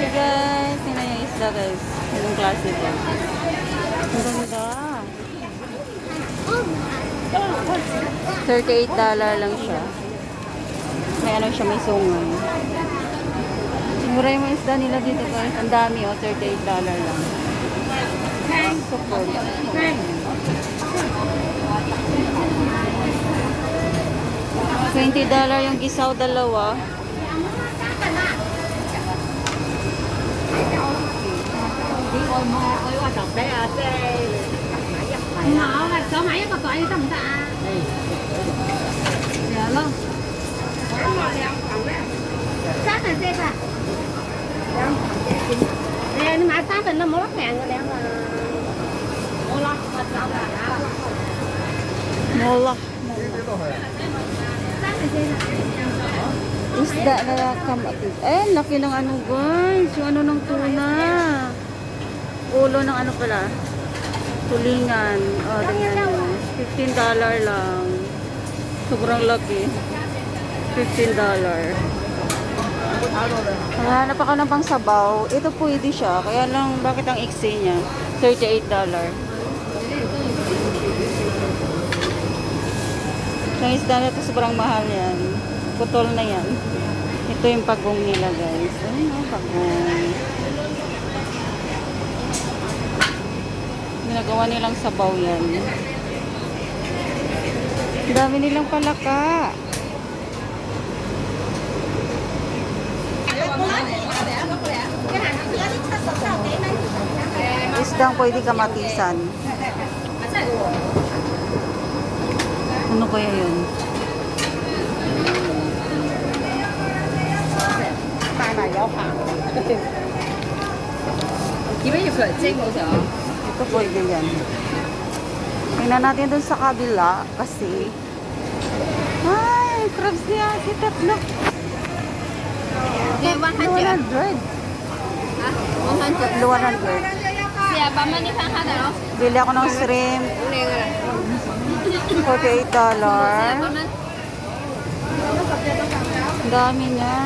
Okay guys, tingnan yung isda guys. Anong klase ba? Ang ganda. $38 lang siya. May ano siya, may sungay. Mura yung mga isda nila dito guys. Ang dami oh, $38 lang. Super. $20 yung gisaw dalawa. ôi mà ôi hoạt động đây à xe. Nó là số máy có tuổi tầm tạ? Dạ luôn sát là xe à? Đây nhưng mà sát thì nó mỗi ngàn rồi đem là mua lo mua lo Isda na kamatid. Eh, laki ng ano guys. Yung ano ng tuna. Ulo ng ano pala. Tulingan. O, oh, nyo. $15 lang. Sobrang laki. $15. Hanap ako ng pang sabaw. Ito pwede siya. Kaya lang, bakit ang iksi niya? $38. Yung isda na ito sobrang mahal yan. Putol na yan. Ito yung pagong nila guys. Ano yung pagong? Ginagawa nilang sabaw yan. Ang dami nilang palaka. Isdang pwede kamatisan. Ano kaya yun? 大奶油扒点解要佢嚟蒸嗰时候？ ito pwede yan. Tingnan natin dun sa kabila kasi ay, crabs niya. Si Tatlo. Okay, 100. 200. Ah, 100. 200. Siya, pamani pang hada, no? Bili ako ng shrimp. 48 dollar. dami niya.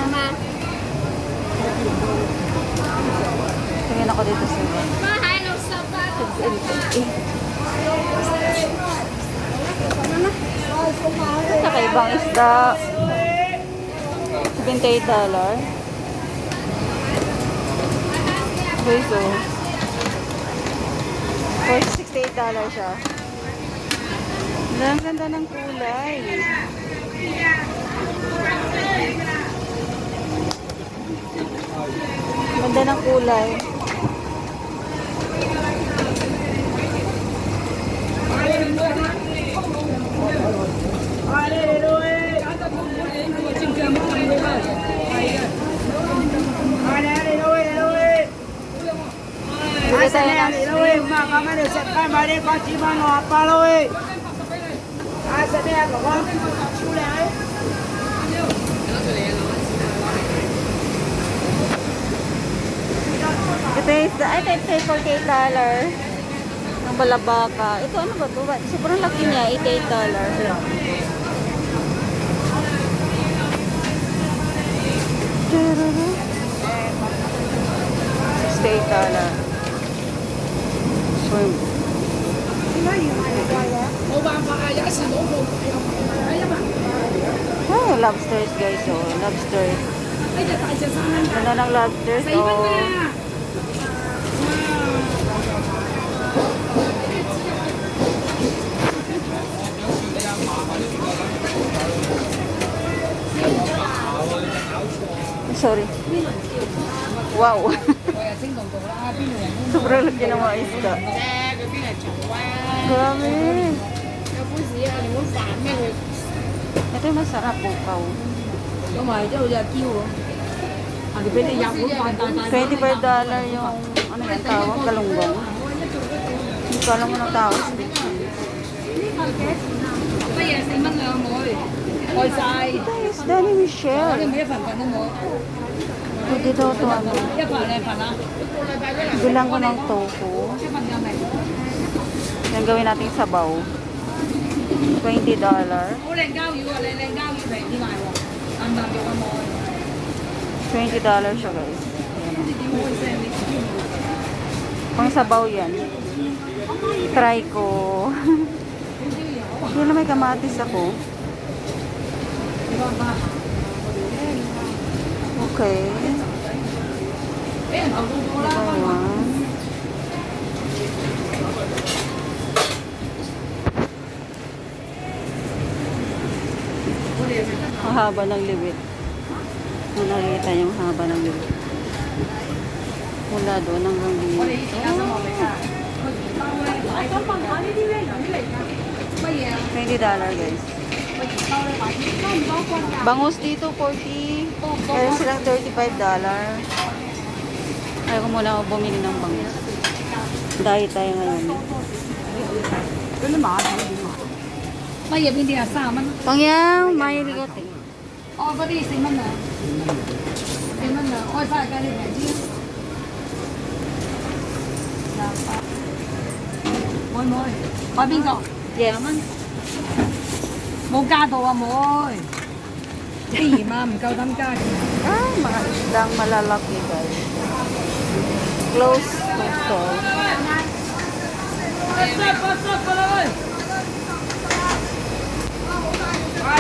Tingin ako dito sa Nakaibang isda. 78 dollar. Okay, so. For 68 dollar siya. Ang ganda ng kulay. Ang Ganda ng kulay. Bili tayo ng Ito yung isda. Ay, Ito is, I think, say $48. Ang balabaka. Ito ano ba ito? Sobrang laki niya, $88. $68. Shrimp. Oh, lobsters guys, oh. Lobsters. Ganda ano ng lobsters, oh. sorry. Wow. Sobrang laki ng mga isda. Grabe. Ito yung masarap po, Pao. $25 yung ano yung tawag, galunggong. Hindi ko ng tawag. Okay. Guys, Danny Michelle. Pwede daw ito ano. Bilang ko ng tofu. Yan gawin natin sabaw. $20. dollar. $20 dollar siya guys. Pang sabaw yan. Try ko. Yan na may kamatis ako. Okay. Ayan. Ang haba ng liwit. Kung nakikita yung haba ng liwit. Mula doon hanggang dito. $20 guys. Bangus dito, 40. Meron silang $35. dollar. Ay, ko muna ako bumili ng bangus. Dahil tayo ngayon. Mayab, hindi asama. Pangyang, may ligat eh. Oh, bari, siman na. Siman na. O, sa galing eh. na. Dapat. One more. Pabingo. Yes. Naman. 冇加到啊，妹。啲盐啊，唔够胆加。 Ah, mga isdang malalaki guys. Close to store.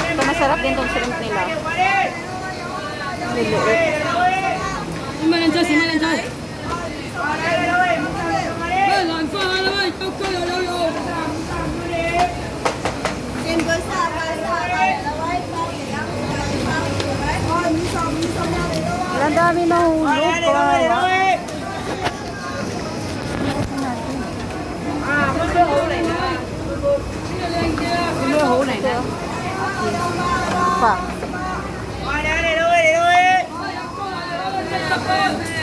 Ito masarap din tong shrimp nila. Liliit. 点蚊两追？四蚊两追。 Ang dami na hulog ko. Ah, hổ này nè. Phật. Đi đi đi đi.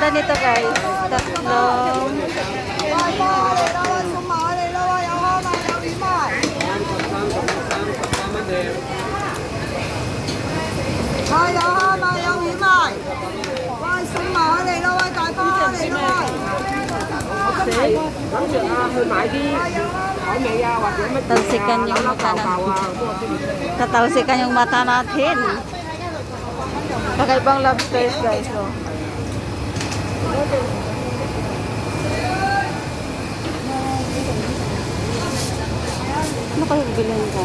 Ganda nito guys. Tatlong. Talsikan yung mata natin. Tatalsikan yung mata natin. Kakaibang lobsters guys. Oh. Ano kayo bilhin ko?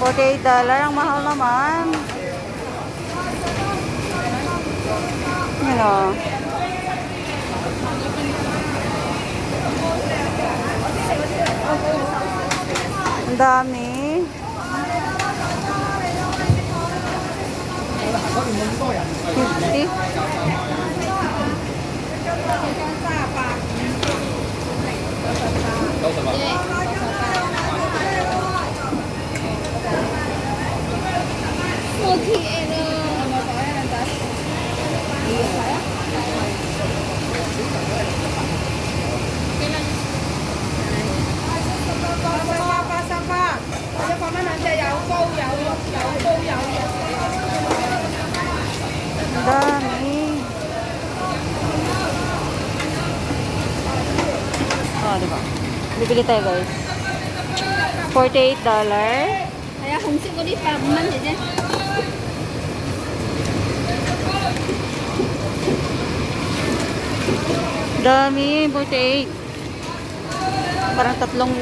$48 ang mahal naman. Yan o. Ang dami. Fifty. Ang oh, di ba? Bibili tayo, guys. $48. dollar. Kaya kung siguro yung pagman, eh, dyan. Dami, 48. Parang tatlong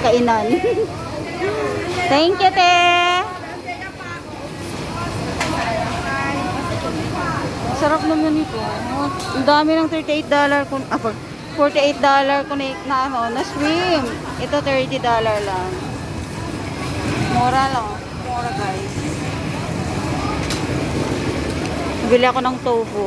kainan. Thank you, te. Sarap naman ito. Ang dami ng $38 kung ah, $48 kung na, na ano, na swim. Ito $30 lang. Mura lang. Mura guys. Bili ako ng tofu.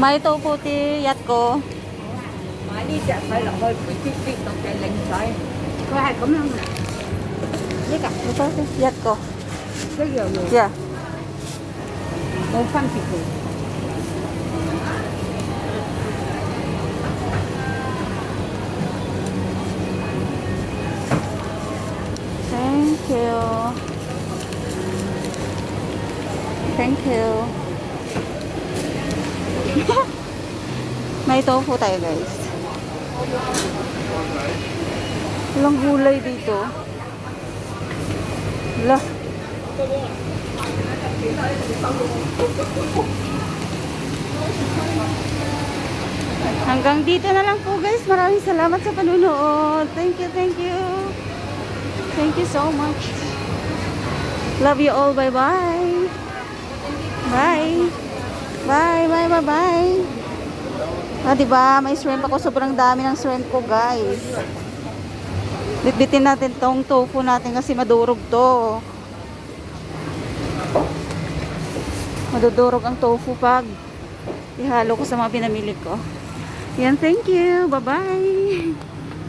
mấy tô phô tê yết cô. Mấy đi chạy phải là hơi quý vị vị tổng chạy lệnh xoay có hai cấm lắm yết cả yết cô yết cô. Cái gì rồi dạ. Một phân thịt rồi Thank you. Thank you. May tofu tayo guys. Walang gulay dito. Wala. Hanggang dito na lang po guys. Maraming salamat sa panunood. Thank you, thank you. Thank you so much. Love you all. Bye-bye. Bye. Bye, bye, bye, bye. Ah, diba? May shrimp ako. Sobrang dami ng shrimp ko, guys. Bitbitin natin tong tofu natin kasi madurog to. Madudurog ang tofu pag ihalo ko sa mga pinamili ko. Yan, thank you. Bye-bye.